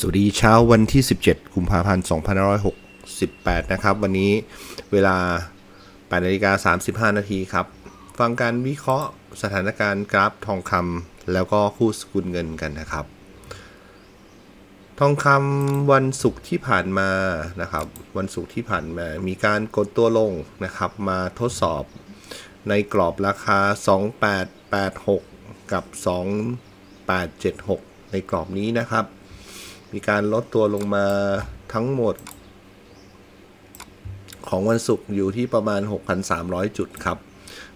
สวัสดีเช้าวันที่ 17 กุมภาพันธ์ 2568 นะครับ วันนี้เวลา8นาฬิกา 35 นาทีครับ ฟังการวิเคราะห์สถานการณ์กราฟทองคำแล้วก็คู่สกุลเงินกันนะครับ ทองคำวันศุกร์ที่ผ่านมานะครับ วันศุกร์ที่ผ่านมา มีการกดตัวลงนะครับ มาทดสอบในกรอบราคา 2886 กับ 2876 ในกรอบนี้นะครับ มีการลดตัวลงมาทั้งหมด ของวันศุกร์อยู่ที่ประมาณ 6,300 จุดครับ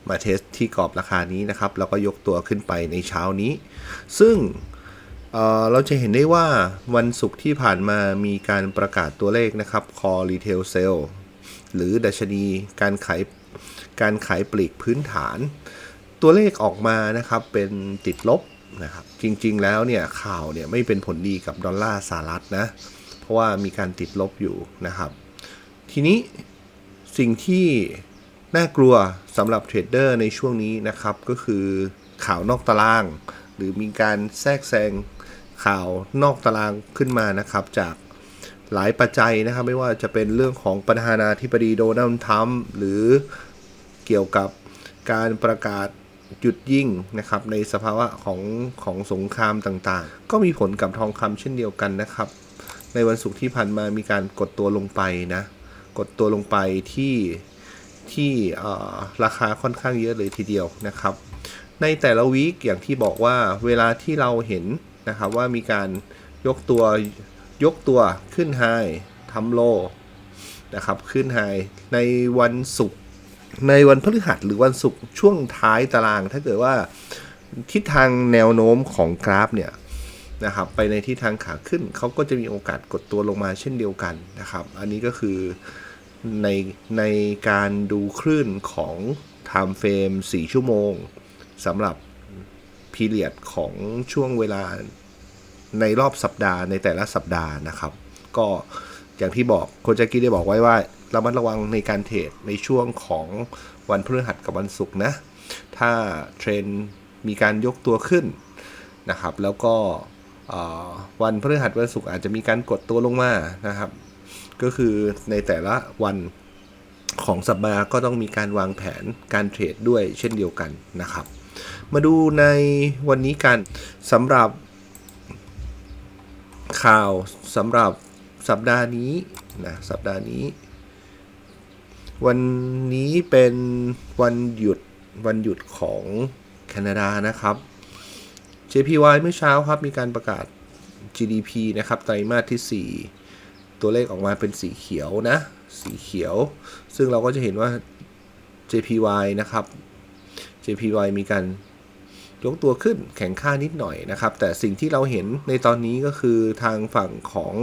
มาเทสที่กรอบราคานี้นะครับ แล้วก็ยกตัวขึ้นไปในเช้านี้ ซึ่งเเราจะเห็นได้ว่าวันศุกร์ที่ผ่านมามีการประกาศตัวเลขนะครับ Core Retail Sale หรือดัชนีการขายการขายปลีกพื้นฐาน ตัวเลขออกมานะครับเป็นติดลบ นะครับจริงๆแล้วเนี่ยข่าวเนี่ยไม่เป็นผลดีกับดอลลาร์สหรัฐนะเพราะว่ามีการติดลบอยู่นะครับ ทีนี้สิ่งที่น่ากลัวสำหรับเทรดเดอร์ในช่วงนี้นะครับ ก็คือข่าวนอกตาราง หรือมีการแทรกแซงข่าวนอกตารางขึ้นมานะครับจากหลายปัจจัยนะครับ ไม่ว่าจะเป็นเรื่องของประธานาธิบดีโดนัลด์ทรัมป์หรือเกี่ยวกับการประกาศ หยุดยิงนะครับในสภาวะของของสงครามต่างๆ ก็มีผลกับทองคำเช่นเดียวกันนะครับ ในวันศุกร์ที่ผ่านมามีการกดตัวลงไปนะ กดตัวลงไปที่ที่ราคาค่อนข้างเยอะเลยทีเดียวนะครับ ในแต่ละวีคอย่างที่บอกว่าเวลาที่เราเห็นนะครับว่ามีการยกตัวยกตัวขึ้นไฮทำโลนะครับขึ้นไฮในวันศุกร์ ในวันพฤหัสหรือวันศุกร์ช่วงท้ายตาราง ถ้าเกิดว่าทิศทางแนวโน้มของกราฟเนี่ยนะครับไปในทิศทางขาขึ้นเขาก็จะมีโอกาสกดตัวลงมาเช่นเดียวกันนะครับ อันนี้ก็คือในในการดูคลื่นของ Time Frame 4 ชั่วโมงสำหรับพีเรียดของช่วงเวลาในรอบสัปดาห์ในแต่ละสัปดาห์นะครับ ก็อย่างที่บอกโคจากกี้ได้บอกไว้ว่า ระมัดระวังในการเทรดในช่วงของวันพฤหัสกับวันศุกร์นะ ถ้าเทรนด์มีการยกตัวขึ้นนะครับ แล้วก็วันพฤหัสวันศุกร์อาจจะมีการกดตัวลงมานะครับ ก็คือในแต่ละวันของสัปดาห์ก็ต้องมีการวางแผนการเทรดด้วยเช่นเดียวกันนะครับ มาดูในวันนี้กันสำหรับข่าวสำหรับสัปดาห์นี้นะสัปดาห์นี้ วันนี้เป็นวันหยุดวันหยุดของแคนาดานะครับ JPY เมื่อเช้าครับมีการประกาศ GDP นะครับ ไตรมาสที่ 4 ตัวเลขออกมาเป็นสีเขียวนะ สีเขียว ซึ่งเราก็จะเห็นว่า JPY นะครับ JPY มีการยกตัวขึ้นแข็งค่านิดหน่อยนะครับ แต่สิ่งที่เราเห็นในตอนนี้ก็คือทางฝั่งของ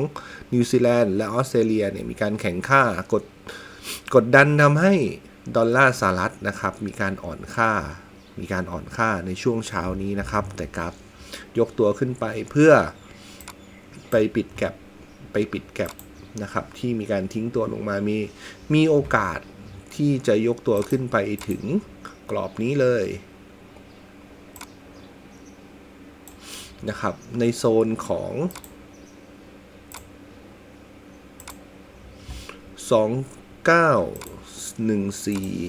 นิวซีแลนด์และออสเตรเลียเนี่ยมีการแข็งค่ากด กดดันทำให้ดอลลาร์สหรัฐนะครับ มีการอ่อนค่า มีการอ่อนค่าในช่วงเช้านี้นะครับ แต่กราฟยกตัวขึ้นไปเพื่อไปปิดแกลบไปปิดแกลบนะครับ ที่มีการทิ้งตัวลงมามีมีโอกาสที่จะยกตัวขึ้นไปถึงกรอบนี้เลยนะครับ ในโซนของ 9 1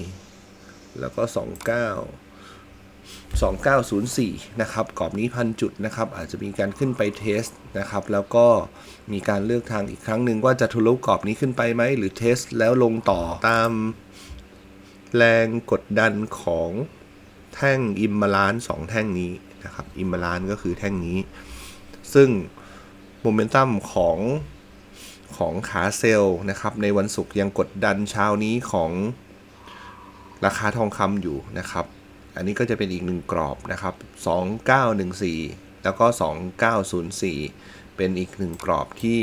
4 แล้วก็ 29 2904 นะครับ กรอบนี้พันจุดนะครับ อาจจะมีการขึ้นไปเทสนะครับ แล้วก็มีการเลือกทางอีกครั้งหนึ่งว่าจะทะลุกรอบนี้ขึ้นไปไหม หรือเทสแล้วลงต่อตามแรงกดดันของแท่งอิมบาลานสองแท่งนี้นะครับ อิมบาลานก็คือแท่งนี้ ซึ่งโมเมนตัมของ ของขาเซลล์นะครับในวันศุกร์ยังกดดันเช้านี้ของราคาทองคำอยู่นะครับ อันนี้ก็จะเป็นอีกหนึ่งกรอบนะครับ 2914 แล้วก็ 2904 เป็นอีกหนึ่งกรอบที่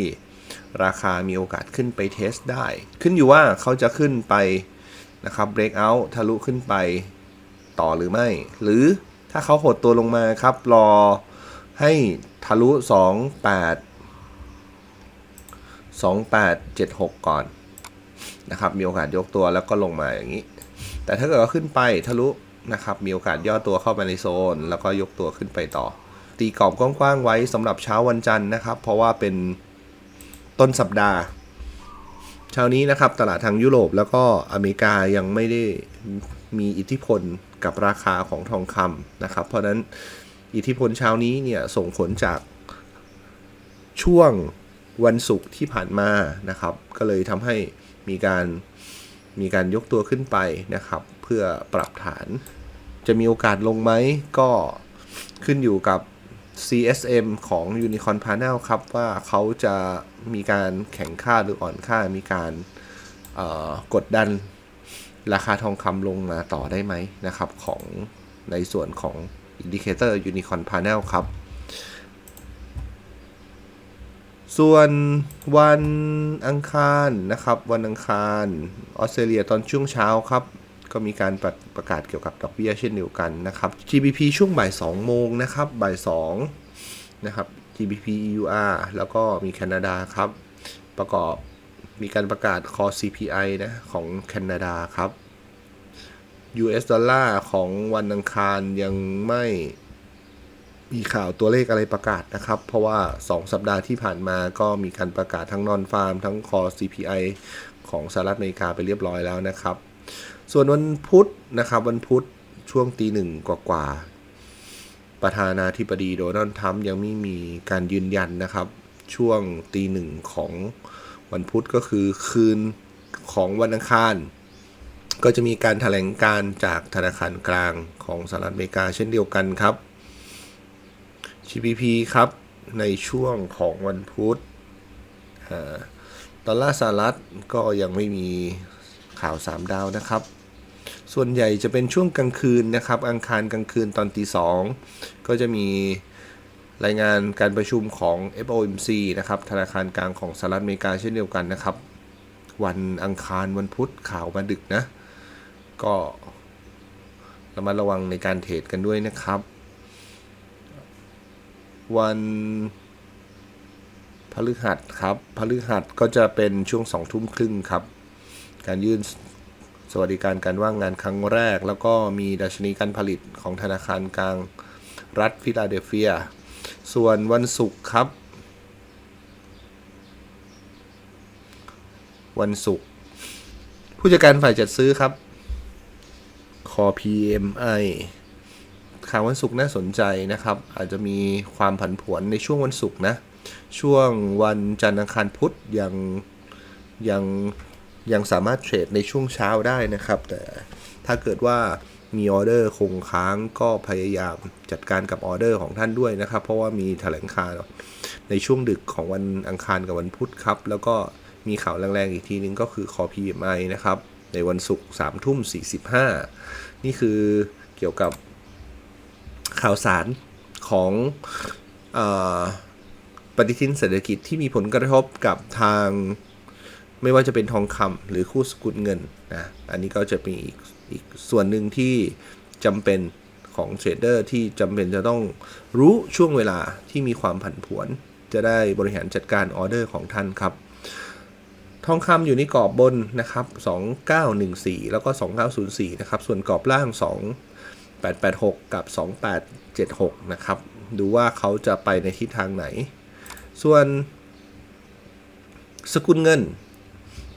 ราคามีโอกาสขึ้นไปเทสได้ ขึ้นอยู่ว่าเขาจะขึ้นไปนะครับ breakout ทะลุขึ้นไปต่อหรือไม่ หรือถ้าเขาหดตัวลงมาครับ รอให้ทะลุ 28 2876 ก่อนนะครับ มีโอกาสยกตัวแล้วก็ลงมาอย่างนี้ แต่ถ้าเกิดว่าขึ้นไปทะลุนะครับ มีโอกาสย่อตัวเข้าไปในโซน แล้วก็ยกตัวขึ้นไปต่อ ตีกรอบกว้างๆไว้สำหรับเช้าวันจันทร์นะครับ เพราะว่าเป็นต้นสัปดาห์เช้านี้นะครับ ตลาดทางยุโรปแล้วก็อเมริกายังไม่ได้มีอิทธิพลกับราคาของทองคำนะครับ เพราะฉะนั้นอิทธิพลเช้านี้เนี่ยส่งผลจากช่วง วันศุกร์ที่ผ่านมานะครับ ก็เลยทำให้มีการมีการยกตัวขึ้นไปนะครับ เพื่อปรับฐาน จะมีโอกาสลงไหมก็ขึ้นอยู่กับ CSM ของ Unicorn Panel ครับ ว่าเขาจะมีการแข่งค่าหรืออ่อนค่ามีการกดดันราคาทองคำลงมาต่อได้ไหมนะครับ ของในส่วนของ Indicator Unicorn Panel ครับ ส่วนวันอังคารนะครับ วันอังคารออสเตรเลียตอนช่วงเช้าครับ ก็มีการประประกาศเกี่ยวกับดอกเบี้ยเช่นเดียวกันนะครับ GBP ช่วงบ่าย2โมงนะครับบ่าย2นะครับ GBP EUR แล้วก็มีแคนาดาครับ ประกอบมีการประกาศ Core CPI นะของแคนาดาครับ US ดอลลาร์ของวันอังคารยังไม่ มีข่าวตัวเลขอะไรประกาศนะครับ เพราะว่า 2 สัปดาห์ที่ผ่านมาก็มีการประกาศทั้งนอนฟาร์ม ทั้ง Core CPI ของสหรัฐอเมริกาไปเรียบร้อยแล้วนะครับ ส่วนวันพุธนะครับ วันพุธช่วงตีหนึ่งกว่าๆประธานาธิบดีโดนัลด์ทรัมป์ยังไม่มีการยืนยันนะครับ ช่วงตีหนึ่งของวันพุธก็คือคืนของวันอังคาร ก็จะมีการถแถลงการจากธนาคารกลางของสหรัฐอเมริกาเช่นเดียวกันครับ GDP ครับ ในช่วงของวันพุธอ่าดอลลาร์สหรัฐก็ยังไม่มีข่าว 3 ดาวนะครับ ส่วนใหญ่จะเป็นช่วงกลางคืนนะครับ อังคารกลางคืนตอนตีสองก็จะมีรายงานการประชุมของ FOMC นะครับ ธนาคารกลางของสหรัฐอเมริกาเช่นเดียวกันนะครับ วันอังคารวันพุธข่าวมาดึกนะ ก็ระมัดระวังในการเทรดกันด้วยนะครับ วันพฤหัสครับพฤหัสก็จะเป็นช่วงสองทุ่มครึ่งครับ การยื่นสวัสดิการการว่างงานครั้งแรก แล้วก็มีดัชนีการผลิตของธนาคารกลางรัฐฟิลาเดลเฟีย ส่วนวันศุกร์ครับ วันศุกร์ผู้จัดการฝ่ายจัดซื้อครับคอ PMI ข่าววันศุกร์น่าสนใจนะครับ อาจจะมีความผันผวนในช่วงวันศุกร์นะ ช่วงวันจันทร์อังคารพุธยังยังยังสามารถเทรดในช่วงเช้าได้นะครับ แต่ถ้าเกิดว่ามีออเดอร์คงค้างก็พยายามจัดการกับออเดอร์ของท่านด้วยนะครับ เพราะว่ามีแถลงข่าวในช่วงดึกของวันอังคารกับวันพุธครับ แล้วก็มีข่าวแรงๆอีกทีนึงก็คือคอ PMI นะครับ ในวันศุกร์3ทุ่ม45นี่คือเกี่ยวกับ ข่าวสารของอปฏิทินเศรษฐกิจที่มีผลกระทบกับทางไม่ว่าจะเป็นทองคำหรือคู่สกุลเงินนะอันนี้ก็จะมีอีกอีกส่วนหนึ่งที่จำเป็นของเทรดเดอร์ที่จำเป็นจะต้องรู้ช่วงเวลาที่มีความผันผวน จะได้บริหารจัดการออเดอร์ของท่านครับ ทองคำอยู่ในกรอบบนนะครับ 2914 แล้วก็ 2904 นะครับ ส่วนกรอบล่าง 2 886 กับ 2876 นะครับ ดูว่าเขาจะไปในทิศทางไหน ส่วนสกุลเงิน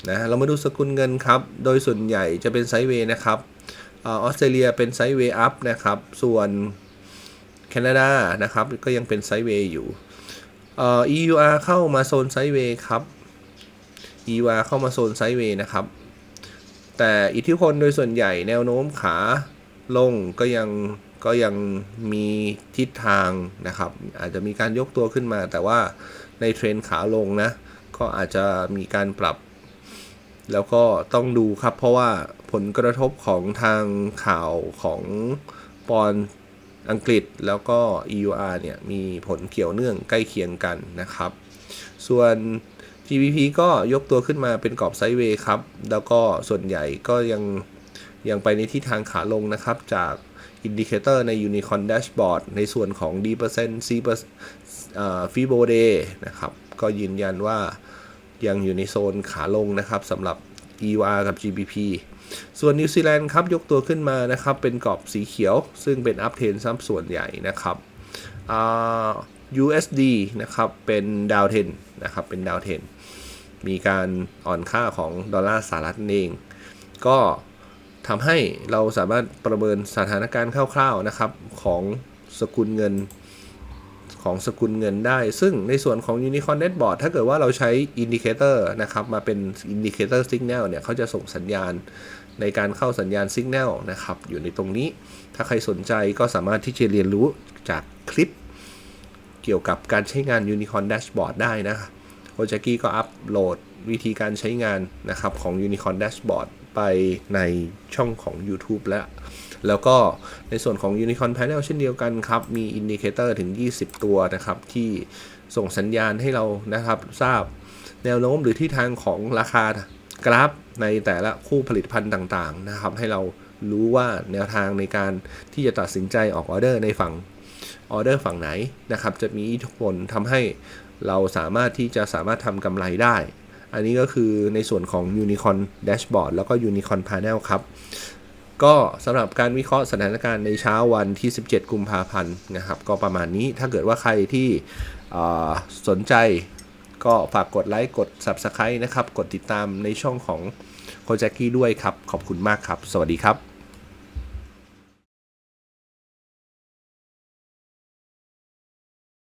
นะเรามาดูสกุลเงินครับ โดยส่วนใหญ่จะเป็นไซด์เวย์นะครับออสเตรเลียเป็นไซด์เวย์อัพนะครับ ส่วนแคนาดานะครับ ก็ยังเป็นไซด์เวย์อยู่เอ่อ EUR เข้ามาโซนไซด์เวย์ครับ EUR เข้ามาโซนไซด์เวย์นะครับ แต่อิทธิพลโดยส่วนใหญ่แนวโน้มขา ลงก็ยังก็ยังมีทิศทางนะครับ อาจจะมีการยกตัวขึ้นมา แต่ว่าในเทรนขาลงนะ ก็อาจจะมีการปรับ แล้วก็ต้องดูครับ เพราะว่าผลกระทบของทางข่าวของปอนอังกฤษแล้วก็ EUR เนี่ย มีผลเกี่ยวเนื่องใกล้เคียงกันนะครับ ส่วน GBP ก็ยกตัวขึ้นมาเป็นกรอบไซด์เวย์ครับ แล้วก็ส่วนใหญ่ก็ยัง ยังไปในทิศทางขาลงนะครับ จากอินดิเคเตอร์ใน Unicorn Dashboard ในส่วนของ D% C% ฟีโบเดนะครับ ก็ยืนยันว่ายังอยู่ในโซนขาลงนะครับสำหรับ EUR กับ GBP ส่วนนิวซีแลนด์ครับ ยกตัวขึ้นมานะครับ เป็นกรอบสีเขียว ซึ่งเป็นอัพเทนซ้ำส่วนใหญ่นะครับอ่า USD นะครับ เป็นดาวเทนนะครับ เป็นดาวเทนมีการอ่อนค่าของดอลลาร์สหรัฐนั่นเอง ก็ ทำให้เราสามารถประเมินสถานการณ์คร่าวๆนะครับของสกุลเงินของสกุลเงินได้ ซึ่งในส่วนของ Unicorn Netboard ถ้าเกิดว่าเราใช้อินดิเคเตอร์นะครับมาเป็นอินดิเคเตอร์ Signal เนี่ยเขาจะส่งสัญญาณในการเข้าสัญญาณ Signal นะครับอยู่ในตรงนี้ ถ้าใครสนใจก็สามารถที่จะเรียนรู้จากคลิปเกี่ยวกับการใช้งาน Unicorn Dashboard ได้นะโคจกี้ก็อัปโหลดวิธีการใช้งานนะครับของ Unicorn Dashboard ไปในช่องของ YouTube แล้ว แล้วก็ในส่วนของ Unicorn Panel เช่นเดียวกันครับ มีอินดิเคเตอร์ถึง 20 ตัวนะครับ ที่ส่งสัญญาณให้เรานะครับ ทราบแนวโน้มหรือที่ทางของราคากราฟในแต่ละคู่ผลิตภัณฑ์ต่างๆนะครับ ให้เรารู้ว่าแนวทางในการที่จะตัดสินใจออกออเดอร์ในฝั่งออเดอร์ฝั่งไหนนะครับ จะมีอิทธิพลทำให้เราสามารถที่จะสามารถทำกำไรได้ อันนี้ก็คือในส่วนของ Unicorn Dashboard แล้วก็ Unicorn Panel ครับ ก็สำหรับการวิเคราะห์สถานการณ์ในเช้าวันที่ 17 กุมภาพันธ์นะครับ ก็ประมาณนี้ถ้าเกิดว่าใครที่สนใจก็ฝากกดไลค์กด Subscribe นะครับ กดติดตามในช่องของโคจ a กี้ด้วยครับ ขอบคุณมากครับ สวัสดีครับ